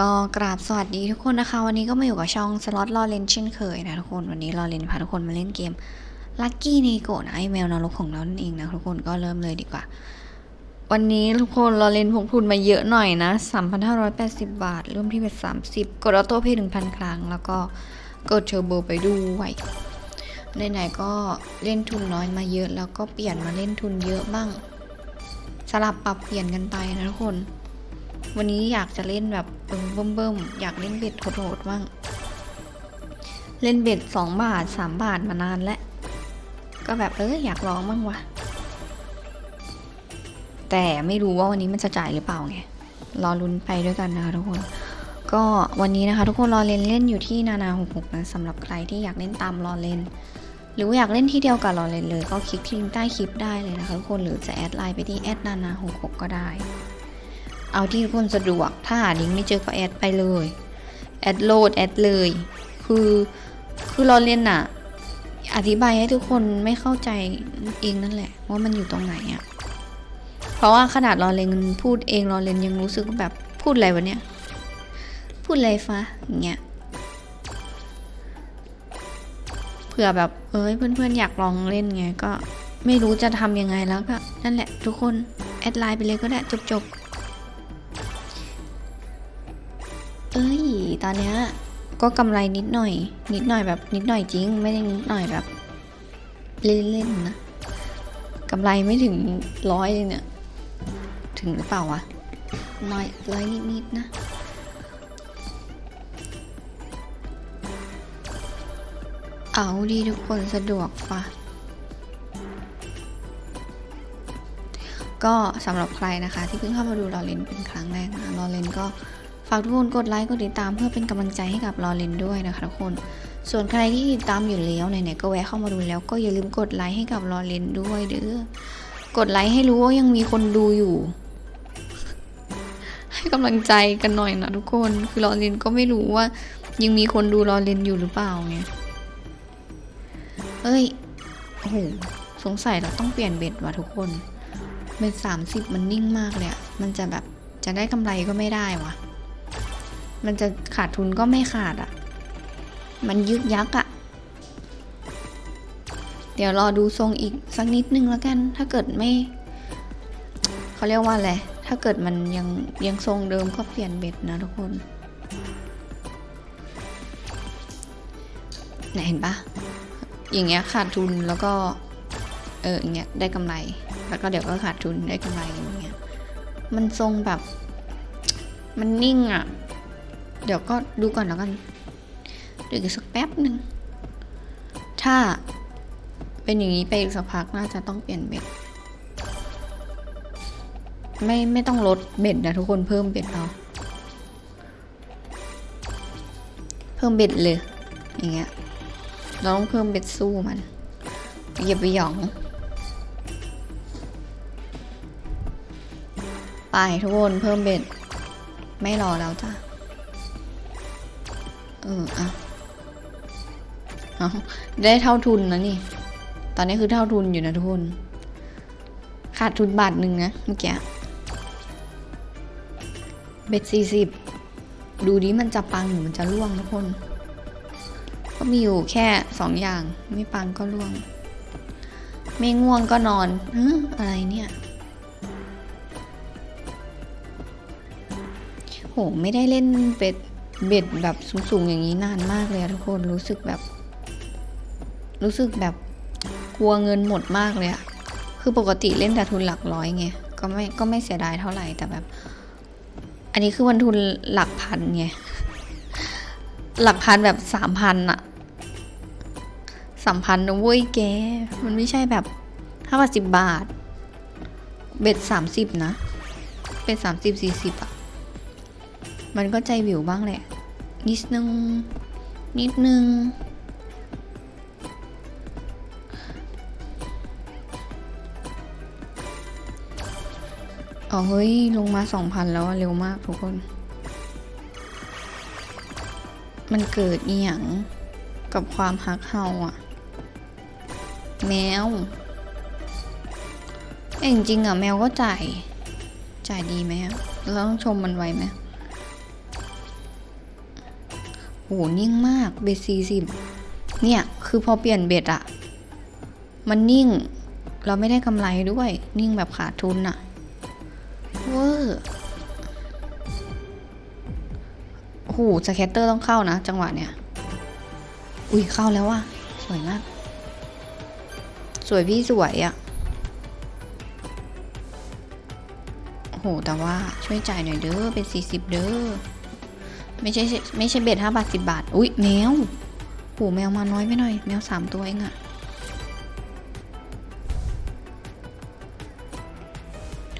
ก็กราบสวัสดีทุกคนนะคะ วันนี้ก็มาอยู่กับช่องสล็อตลอเรนเช่นเคยนะทุกคนวันนี้ลอเรนพาทุกคนมาเล่นเกมลัคกี้ในโกนะไอแมวนรกของเรานั่นเองนะทุกคนก็เริ่มเลยดีกว่า วันนี้ทุกคนลอเรนพกทุนมาเยอะหน่อยนะ3,580 บาทเริ่มที่เป็น30 กดออโต้เพย์1,000ครั้ง แล้วก็กดเทอร์โบไปด้วยไหนๆก็เล่นทุนน้อยมาเยอะ แล้วก็เปลี่ยนมาเล่นทุนเยอะบ้าง สลับปรับเปลี่ยนกันไปนะทุกคน วันนี้อยากจะเล่นแบบเบิ่มเบิ่มๆอยากเล่นเบ็ดโหดๆบ้าง เล่นเบ็ดสองบาทสามบาทมานานแล้ว ก็แบบเอออยากลองบ้างวะแต่ไม่รู้ว่าวันนี้มันจะจ่ายหรือเปล่าไง รอลุ้นไปด้วยกันนะคะทุกคน ก็วันนี้นะคะทุกคนรอเล่นเล่นอยู่ที่นานาหกหกนะสำหรับใครที่อยากเล่นตามรอเล่นหรือว่าอยากเล่นที่เดียวกับรอเล่นเลย ก็คลิกที่ลิงก์ใต้คลิปได้เลยนะคะทุกคนหรือจะแอดไลน์ไปที่แอดนานาหกหกก็ได้ เอาที่ทุกคนสะดวก ถ้าหาลิงก์ไม่เจอก็แอดไปเลย แอดโหลดแอดเลย คือคือเราเรียนอะอธิบายให้ทุกคนไม่เข้าใจเองนั่นแหละ ว่ามันอยู่ตรงไหนอะเพราะว่าขนาดราเรนพูดเองราเรนยังรู้สึกแบบพูดอะไรวะเนี่ย พูดอะไรฟะอย่างเงี้ยเผื่อแบบเอ้ยเพื่อนๆอยากลองเล่นไงก็ไม่รู้จะทำยังไงแล้วก็นั่นแหละทุกคน แอดไลน์ไปเลยก็ได้จบๆ ยตอนเนี้ยก็กำไรนิดหน่อย นิดหน่อยแบบนิดหน่อยจริง ไม่ได้นิดหน่อยแบบเล่นๆนะกำไรไม่ถึงร้อยเลยเนี่ย ถึงหรือเปล่าวะน้อยร้อยนิดๆนะเอาดีทุกคนสะดวกฟะก็สำหรับใครนะคะ ที่เพิ่งเข้ามาดูรอเลนเป็นครั้งแรกนะรอเลนก็ ฝากทุกคนกดไลค์กดติดตามเพื่อเป็นกำลังใจให้กับรอเลนด้วยนะคะทุกคน ส่วนใครที่ติดตามอยู่แล้วไหนๆก็แวะเข้ามาดูแล้วก็อย่าลืมกดไลค์ให้กับรอเลนด้วยเด้อกดไลค์ให้รู้ว่ายังมีคนดูอยู่ ให้กำลังใจกันหน่อยนะทุกคนคือรอเลนก็ไม่รู้ว่า ยังมีคนดูรอเลนอยู่หรือเปล่าไงเอ้ยโอ้โหสงสัยเราต้องเปลี่ยนเบ็ดว่ะทุกคนเบ็ดสามสิบมันนิ่งมากเลยอะมันจะแบบจะได้กำไรก็ไม่ได้วะ มันจะขาดทุนก็ไม่ขาดอะ่ะ มันยึกยักอะ่ะ เดี๋ยวรอดูทรงอีกสักนิดนึงแล้วกัน ถ้าเกิดไม่เขาเรียกว่าอะไร ถ้าเกิดมันยังยังทรงเดิมก็เปลี่ยนเบ็ดนะทุกคนไหนเห็นปะอย่างเงี้ยขาดทุนแล้วก็ เอออย่างเงี้ยได้กำไร แล้วก็เดี๋ยวก็ขาดทุนได้กำไรอย่างเงี้ย มันทรงแบบ มันนิ่งอะ่ะ เดี๋ยวก็ดูก่อนแล้วกันเดี๋ยวอีกสักแป๊บหนึ่ง ถ้าเป็นอย่างนี้ไปอีกสักพักน่าจะต้องเปลี่ยนเบ็ด ไม่ไม่ต้องลดเบ็ดนะทุกคนเพิ่มเบ็ดเอา เพิ่มเบ็ดเลย อย่างเงี้ย เราต้องเพิ่มเบ็ดสู้มันอย่าไปหยอง ไปทุกคนเพิ่มเบ็ด ไม่รอแล้วจ้ะ อออะเอาได้เท่าทุนนะนี่ ตอนนี้คือเท่าทุนอยู่นะทุกคน ขาดทุนบาทหนึ่งนะเมื่อกี้เบ็ดสี่สิบดูดิมันจะปังหรือมันจะล่วงทุกคน ก็มีอยู่แค่สองอย่าง ไม่ปังก็ล่วง ไม่ง่วงก็นอนฮึอะไรเนี่ย โห ไม่ได้เล่นเบ็ด เบ็ดแบบสูงๆอย่างนี้นานมากเลยทุกคนรู้สึกแบบ รู้สึกแบบกลัวเงินหมดมากเลยอะคือปกติเล่นแต่ทุนหลักร้อยไงก็ไม่ก็ไม่เสียดายเท่าไหร่แต่แบบ อันนี้คือวันทุนหลักพันไงหลักพันแบบสามพันอะสามพันนะเว้ยแก มันไม่ใช่แบบห้าบาทสิบบาท เบ็ดสามสิบนะเบ็ดสามสิบสี่สิบอะมันก็ใจวิวบ้างแหละ นิดนึง นิดนึง อ๋อเฮ้ย ลงมาสองพันแล้วเร็วมากทุกคน มันเกิดอีหยังกับความฮักเฮาอะแมวเอ้ยจริงๆอะแมวก็จ่าย จ่ายดีไหมอะเราต้องชมมันไวไหม โหนิ่งมากเบ็ดสี่สิบเนี่ยคือพอเปลี่ยนเบ็ดอะมันนิ่ง เราไม่ได้กำไรด้วย นิ่งแบบขาดทุนอะเวอร์โอ้โหสแคตเตอร์ต้องเข้านะ จังหวะเนี้ยอุ้ยเข้าแล้วว่ะสวยมาก สวยพี่สวยอะโอ้โหแต่ว่าช่วยจ่ายหน่อยเด้อเป็นสี่สิบเด้อ ไม่ใช่ไม่ใช่เบ็ดห้าบาทสิบาท อุ้ยแมวโหแมวมาน้อยไปหน่อย แมวสามตัวเองอะ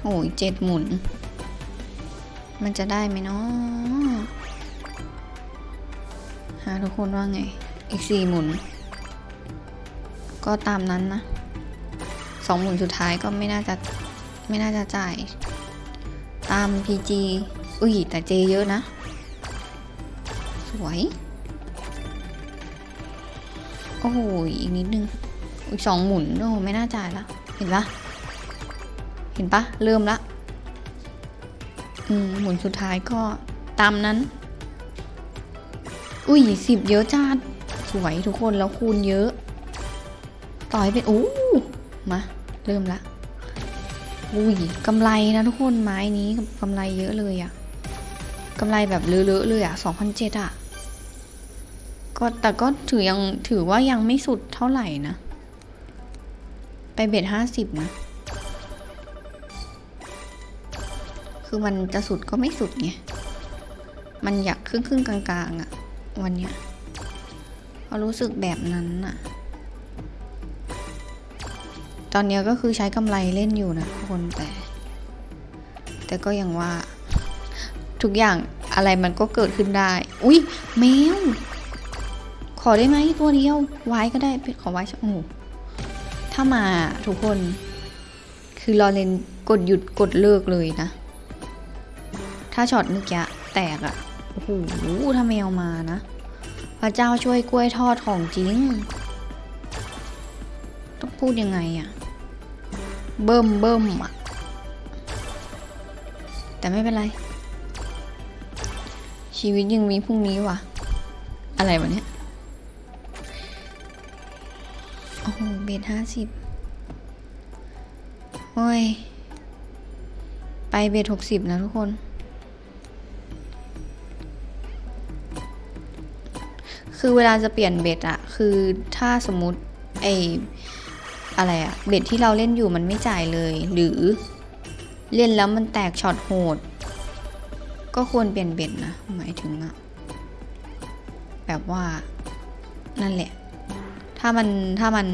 โอ้ยเจ็ดหมุน มันจะได้ไหมเนาะฮะทุกคนว่าไง อีกสี่หมุน ก็ตามนั้นนะสองหมุนสุดท้ายก็ไม่น่าจะไม่น่าจะจ่าย ตาม PG อุ้ยแต่เจเยอะนะ วย โอ้โหอีกนิดนึง อีกสองหมุน โอ้ไม่น่าจ่ายละ เห็นปะเห็นปะเริ่มละ อืม หมุนสุดท้ายก็ตามนั้น อุ้ยสิบเยอะจัดสวยทุกคนแล้วคูณเยอะ ต่อยเป็นอู้มา เริ่มละอุ้ยกำไรนะทุกคนไม้นี้กำไรเยอะเลยอะกำไรแบบเลอะๆเลยอะสองพันเจ็ดอะ ก็แต่ก็ถือยังถือว่ายังไม่สุดเท่าไหร่นะ ไปเบ็ดห้าสิบนะ คือมันจะสุดก็ไม่สุดไง มันอยากครึ่งครึ่งกลางๆอะวันเนี้ยเขารู้สึกแบบนั้นอะตอนนี้ก็คือใช้กำไรเล่นอยู่นะทุกคนแต่ แต่ก็ยังว่า ทุกอย่างอะไรมันก็เกิดขึ้นได้ อุ้ยแมว ขอได้ไหมตัวเดียวไว้ก็ได้ขอไว้โอ้โหถ้ามาทุกคน คือรอเลนกดหยุดกดเลิกเลยนะ ถ้าช็อตเมื่อกี้แตกอะโอ้โหถ้าแมวมานะ พระเจ้าช่วยกล้วยทอดของจริง ต้องพูดยังไงอะเบิ่มเบิ่มอะแต่ไม่เป็นไร ชีวิตยังมีพรุ่งนี้ว่ะ อะไรวะเนี่ย หเบสห้าสิบโอ้ย ไปเบสหกสิบนะทุกคน คือเวลาจะเปลี่ยนเบ็ดอะคือถ้าสมมติไออะไรอะเบ็ดที่เราเล่นอยู่มันไม่จ่ายเลย หรือเล่นแล้วมันแตกช็อตโหด ก็ควรเปลี่ยนเบ็ดนะ หมายถึงอะแบบว่านั่นแหละ ถ้ามันถ้ามัน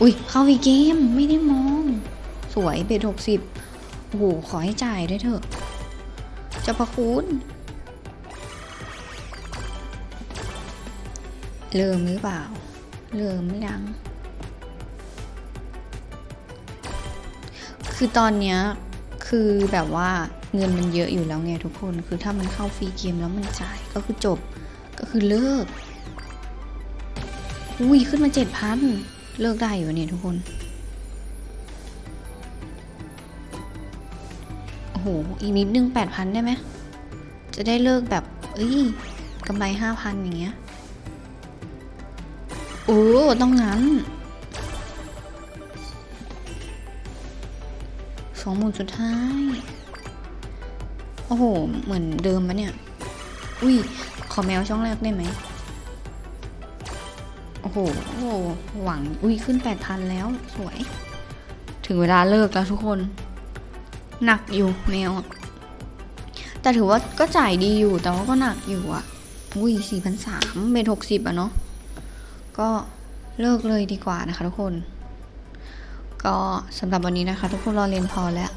อุ้ยเข้าอีกเกมไม่ได้มอง สวยเบ็ดหกสิบโอ้โหขอให้จ่ายด้วยเถอะเจะประคุณเริ่มหรือเปล่า เริ่มยัง คือตอนเนี้ยคือแบบว่าเงินมันเยอะอยู่แล้วไงทุกคน คือถ้ามันเข้าฟรีเกมแล้วมันจ่ายก็คือจบ ก็คือเลิก อุ้ยขึ้นมาเจ็ดพันเลิกได้อยู่เนี่ยทุกคน โอ้โห อีกนิดนึงแปดพันได้ไหม จะได้เลิกแบบ เอ้ยกำไรห้าพันอย่างเงี้ยโอ้ต้องงั้นสองหมุนสุดท้าย โอ้โห เหมือนเดิมปะเนี่ย อุ้ย ขอแมวช่องแรกได้ไหม โอ้โหโอ้โห หวัง อุ้ยขึ้นแปดพันแล้ว สวย ถึงเวลาเลิกแล้วทุกคน หนักอยู่แมว แต่ถือว่าก็จ่ายดีอยู่ แต่ว่าก็หนักอยู่อะ อุ้ยสี่พันสามเป็นหกสิบอะเนาะ ก็เลิกเลยดีกว่านะคะทุกคน ก็สำหรับวันนี้นะคะ ทุกคนรอเรียนพอแล้ว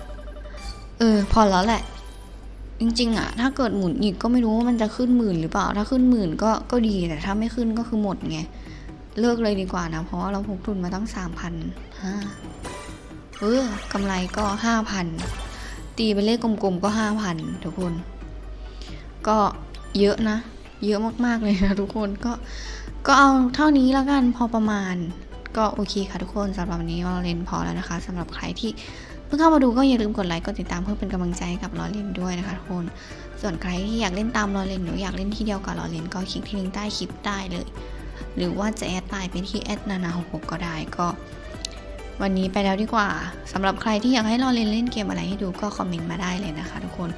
เออ พอแล้วแหละจริงๆอะถ้าเกิดหมุนอีกก็ไม่รู้ว่ามันจะขึ้นหมื่นหรือเปล่า ถ้าขึ้นหมื่นก็ก็ดีแต่ถ้าไม่ขึ้นก็คือหมดไง เลิกเลยดีกว่านะ เพราะว่าเราพกทุนมาตั้งสามพันห้าเออกำไรก็ห้าพันตีเป็นเลขกลมๆก็ห้าพันทุกคน ก็เยอะนะ เยอะมากๆเลยนะทุกคนก็ก็เอาเท่านี้แล้วกันพอประมาณ ก็โอเคค่ะทุกคนสำหรับวันนี้เราเล่นพอแล้วนะคะสำหรับใครที่เพิ่งเข้ามาดูก็อย่าลืมกดไลค์กดติดตามเพื่อเป็นกำลังใจให้กับเราเล่นด้วยนะคะทุกคน ส่วนใครที่อยากเล่นตามลอเรนหรืออยากเล่นที่เดียวกับลอเรนก็คลิกที่ลิงก์ใต้คลิปได้เลย หรือว่าจะแอดไลน์ไปที่แอดนานาหกก็ได้ก็วันนี้ไปแล้วดีกว่าสำหรับใครที่อยากให้ลอเล่นเล่นเกมอะไรให้ดูก็คอมเมนต์มาได้เลยนะคะ ทุกคน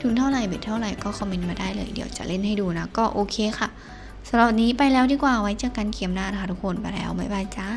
ทุนเท่าไหร่เบ็ดเท่าไหร่ก็คอมเมนต์มาได้เลยเดี๋ยวจะเล่นให้ดูนะ ก็โอเคค่ะสำหรับนนี้ไปแล้วดีกว่าไว้เจอกันเกมหน้านะคะทุกคนไปแล้วบ๊ายบายจ้า